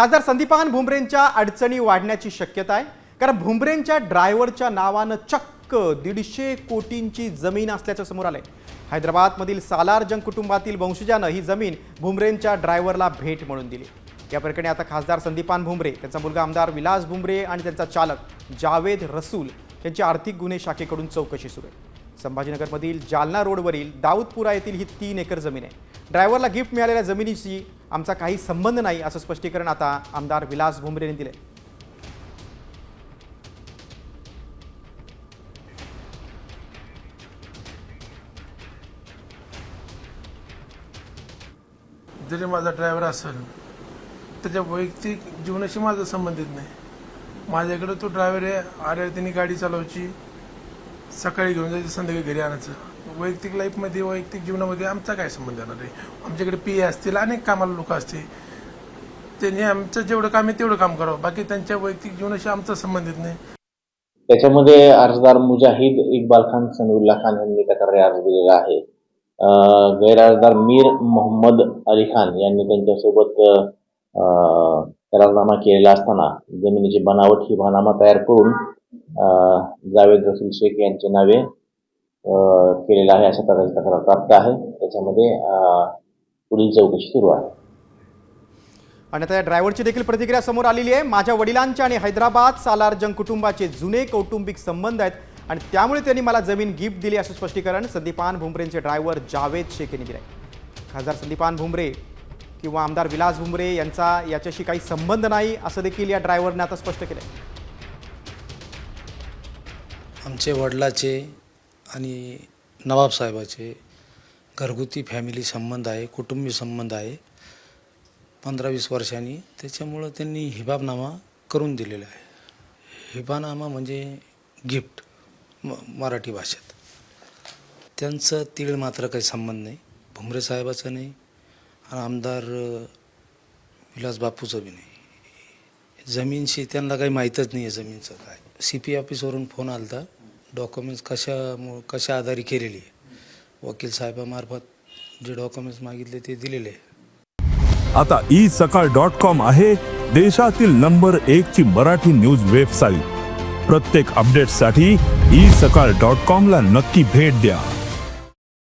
खासदार संदीपान भुमरेंच्या अडचणी वाढण्याची शक्यता आहे. कारण भुमरेंच्या ड्रायव्हरच्या नावानं चक्क दीडशे कोटींची जमीन असल्याचं समोर आलंय. हैदराबादमधील सालार जंग कुटुंबातील वंशजानं ही जमीन भुमरेंच्या ड्रायव्हरला भेट म्हणून दिली. या प्रकरणी आता खासदार संदीपान भुमरे त्यांचा मुलगा आमदार विलास भुमरे आणि त्यांचा चालक जावेद रसूल यांची आर्थिक गुन्हे शाखेकडून चौकशी सुरू आहे. संभाजीनगरमधील जालना रोडवरील दाऊदपुरा येथील ही तीन एकर जमीन आहे. ड्रायव्हरला गिफ्ट मिळालेल्या जमिनीशी आमचा काही संबंध नाही असं स्पष्टीकरण आता आमदार विलास भुमरे यांनी दिले जरी माझा ड्रायव्हर असेल त्याच्या वैयक्तिक जीवनाशी माझा संबंधित नाही. माझ्याकडे तो ड्रायव्हर आहे आल्यावर त्यांनी गाडी चालवायची सकाळी घेऊन जायचं संध्याकाळी घरी आणायचं. वैयक्तिक लाईफमध्ये वैयक्तिक जीवनामध्ये आमचा काय संबंध येणार आहे? आमच्याकडे पी असतील अनेक कामाला लोक असतील. त्यांनी आमचं जेवढं काम आहे तेवढं काम करावं. बाकी त्यांच्या वैयक्तिक जीवनाशी आमचा संबंधित नाही. त्याच्यामध्ये अर्जदार मुजाहिद इक्बाल खान समीउल्ला खान यांनी तक्रारी अर्ज दिलेला आहे. गैरअर्जदार मीर मोहम्मद अली खान यांनी त्यांच्यासोबत करारनामा केलेला असताना जमिनीची बनावट ही बनामा तयार करून जावेद रसूल शेख यांचे नावे केलेलं आहे अशा प्रकारची तक्रार प्राप्त आहे. त्याच्यामध्ये पुढील चौकशी सुरू आहे. आणि आता या ड्रायव्हरची देखील प्रतिक्रिया समोर आलेली आहे. माझ्या वडिलांचे आणि हैदराबाद सालार जंग कुटुंबाचे जुने कौटुंबिक संबंध आहेत आणि त्यामुळे त्यांनी मला जमीन गिफ्ट दिली असं स्पष्टीकरण संदीपान भुमरेंचे ड्रायव्हर जावेद शेख यांनी दिले खासदार संदीपान भुमरे किंवा आमदार विलास भुमरे यांचा याच्याशी काही संबंध नाही असं देखील या ड्रायव्हरने आता स्पष्ट केलं आमचे वडिलाचे आणि नवाबसाहेबाचे घरगुती फॅमिली संबंध आहे कुटुंबी संबंध आहे. पंधरा वीस वर्षांनी त्याच्यामुळं त्यांनी हिबाबनामा करून दिलेला आहे. हिबानामा म्हणजे गिफ्ट म मराठी भाषेत. त्यांचं तीळ मात्र काही संबंध नाही भुमरे साहेबाचं नाही आणि आमदार विलास बापूचं बी नाही. जमीनशी त्यांना काही माहीतच नाही आहे जमीनचं काय. सी पी ऑफिसवरून फोन आला होता डॉक्युमेंट्स कशा कशा आधारे केलेली आहे? वकील साहेबामार्फत जे डॉक्युमेंट्स मागितले ते दिलेले आहे. आता ई सकाळ डॉट कॉम आहे देशातील नंबर एक ची मराठी न्यूज वेबसाईट प्रत्येक अपडेटसाठी ई सकाळ डॉट कॉम ला नक्की भेट द्या.